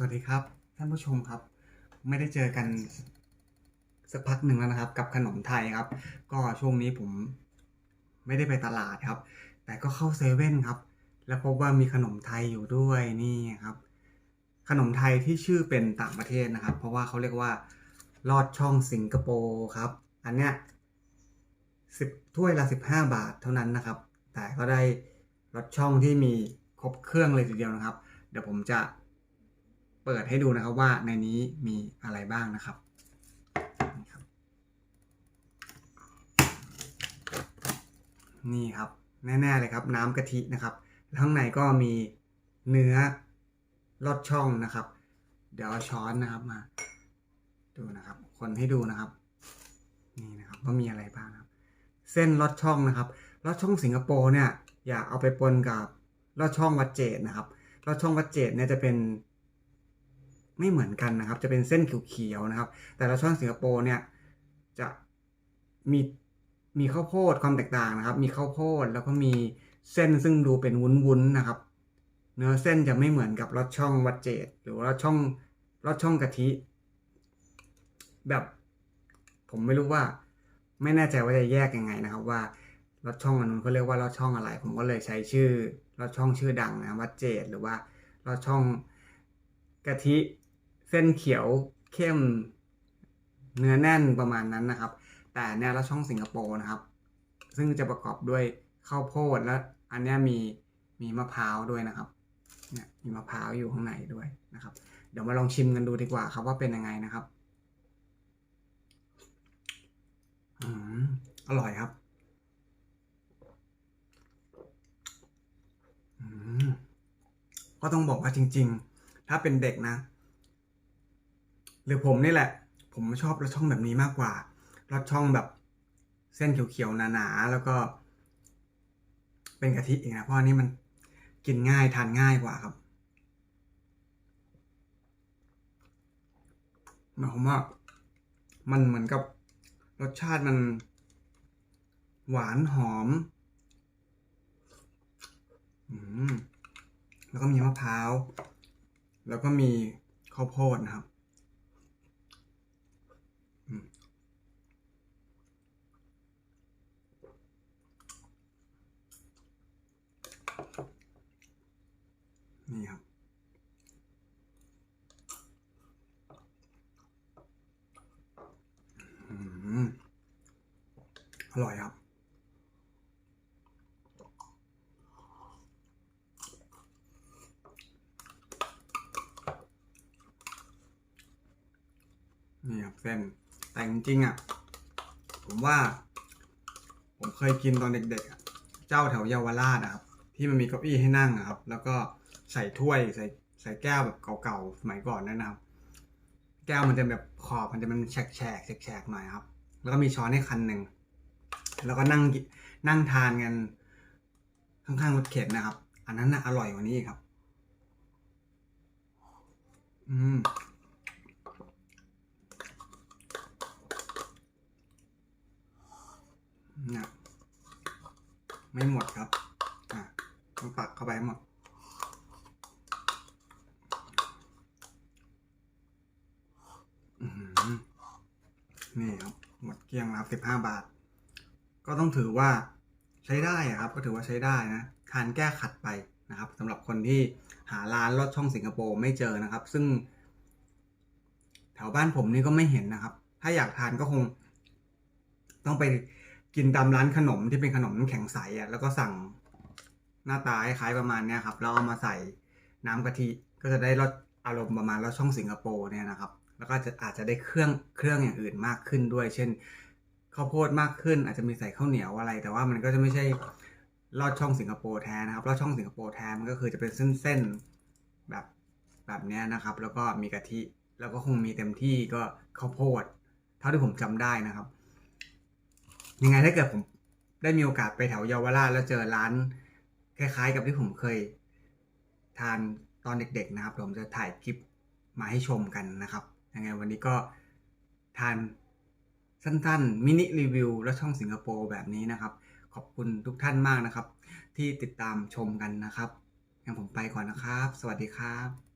สวัสดีครับ ท่านผู้ชมครับ ไม่ได้เจอกันสักพักหนึ่งแล้วนะครับ กับขนมไทยครับ ก็ช่วงนี้ผมไม่ได้ไปตลาดครับ แต่ก็เข้าเซเว่นครับ แล้วพบว่ามีขนมไทยอยู่ด้วยนี่ครับ ขนมไทยที่ชื่อเป็นต่างประเทศนะครับ เพราะว่าเขาเรียกว่าลอดช่องสิงคโปร์ครับ อันเนี้ยสิบถ้วยละสิบห้าบาทเท่านั้นนะครับ แต่ก็ได้รสช่องที่มีครบเครื่องเลยทีเดียวนะครับ เดี๋ยวผมจะ เปิดให้ดูนะครับว่าในนี้มีอะไรบ้างนะครับนี่ครับแน่ๆเลยครับ น้ำกะทินะครับข้างในก็มีเนื้อลอดช่องนะครับ เดี๋ยวเอาช้อนนะครับมา ดูนะครับ คนให้ดูนะครับ นี่นะครับว่ามีอะไรบ้างครับ เส้นลอดช่องนะครับลอดช่องสิงคโปร์เนี่ย อย่าเอาไปปนกับลอดช่องวัดเจดนะครับลอดช่องวัดเจดเนี่ยจะเป็น ไม่เหมือนกันนะครับ จะเป็นเส้นเขียวๆนะครับ แต่ลอดช่องสิงคโปร์เนี่ยจะมีมีข้าวโพดความแตกต่างนะครับ มีข้าวโพดแล้วก็มีเส้นซึ่งดูเป็นวุ้นๆนะครับ เนื้อเส้นจะไม่เหมือนกับลอดช่องวัดเจดหรือว่าลอดช่องลอดช่องกะทิ แบบ ผมไม่รู้ว่า ไม่แน่ใจว่าจะแยกยังไงนะครับ ว่าลอดช่องอันนู้นเขาเรียกว่าลอดช่องอะไร ผมก็เลยใช้ชื่อลอดช่องชื่อดังนะวัดเจดหรือว่าลอดช่องกะทิ เส้นเขียวเข้มเนื้อแน่นประมาณนั้นนะครับ แต่เนี่ยลอดช่องสิงคโปร์นะครับ ซึ่งจะประกอบด้วยข้าวโพดและอันนี้มีมีมะพร้าวด้วยนะครับเนี่ยมีมะพร้าวอยู่ข้างในด้วยนะครับ เดี๋ยวมาลองชิมกันดูดีกว่าครับว่าเป็นยังไงนะครับอืมอร่อยครับอืมก็ต้องบอกว่าจริง ๆ ถ้าเป็นเด็กนะ หรือผมนี่แหละ ผมชอบรสช่องแบบนี้มากกว่ารสช่องแบบเส้นเขียวๆหนาๆแล้วก็ เป็นกะทิอีกนะเพราะนนี้มันกินง่ายทานง่ายกว่าครับหมายความว่ามันเหมือนกับรสชาติมัน หวานหอมอืมแล้วก็มีมะพร้าว แล้วก็มีข้าวโพดนะครับ นี่ครับ อร่อยครับ นี่ครับเส้นแต่จริงๆอะ ผมว่า ผมเคยกินตอนเด็กๆ เจ้าแถวเยาวราชนะครับ ที่มันมีเก้าอี้ให้นั่งอะครับ แล้วก็ใส่ถ้วยใส่ใส่แก้วแบบเก่าๆสมัยก่อนนั่นนะครับ แก้วมันจะแบบขอบมันจะเป็นแฉกแฉกแฉกๆหน่อยครับ แล้วก็มีช้อนให้คันหนึ่งแล้วก็นั่งนั่งทานกันข้างๆรถเข็นนะครับ อันนั้นน่ะอร่อยกว่านี้ครับ อืมนี่ไม่หมดครับ ต้องตักเข้าไปหมด นี่ครับ หมดเกลี้ยงแล้วสิบห้าบาท ก็ต้องถือว่าใช้ได้ครับ ก็ถือว่าใช้ได้นะทานแก้ขัดไปนะครับสำหรับคนที่หาร้านลอดช่องสิงคโปร์ไม่เจอนะครับ ซึ่ง แถวบ้านผมนี่ก็ไม่เห็นนะครับ ถ้าอยากทานก็คง ต้องไปกินตามร้านขนมที่เป็นขนมแข็งใสอะแล้วก็สั่ง หน้าตาคล้ายๆประมาณเนี้ยครับแล้วเอามาใส่น้ำกะทิก็จะได้รสอารมณ์ประมาณรสช่องสิงคโปร์เนี่ยนะครับ แล้วก็จะอาจจะได้เครื่องเครื่องอย่างอื่นมากขึ้นด้วย เช่นข้าวโพดมากขึ้น อาจจะมีใส่ข้าวเหนียวอะไร แต่ว่ามันก็จะไม่ใช่ลอดช่องสิงคโปร์แท้นะครับลอดช่องสิงคโปร์แท้มันก็คือจะเป็นเส้นๆแบบแบบเนี้ยนะครับ แล้วก็มีกะทิแล้วก็คงมีเต็มที่ก็ข้าวโพด เท่าที่ผมจำได้นะครับ ยังไงถ้าเกิดผมได้มีโอกาสไปแถวเยาวราชแล้วเจอร้าน คล้ายๆกับที่ผมเคยทานตอนเด็กๆนะครับผมจะถ่ายคลิปมาให้ชมกันนะครับยังไงวันนี้ก็ทานสั้นๆมินิรีวิวและช่องสิงคโปร์แบบนี้นะครับ ขอบคุณทุกท่านมากนะครับ ที่ติดตามชมกันนะครับงั้นผมไปก่อนนะครับ สวัสดีครับ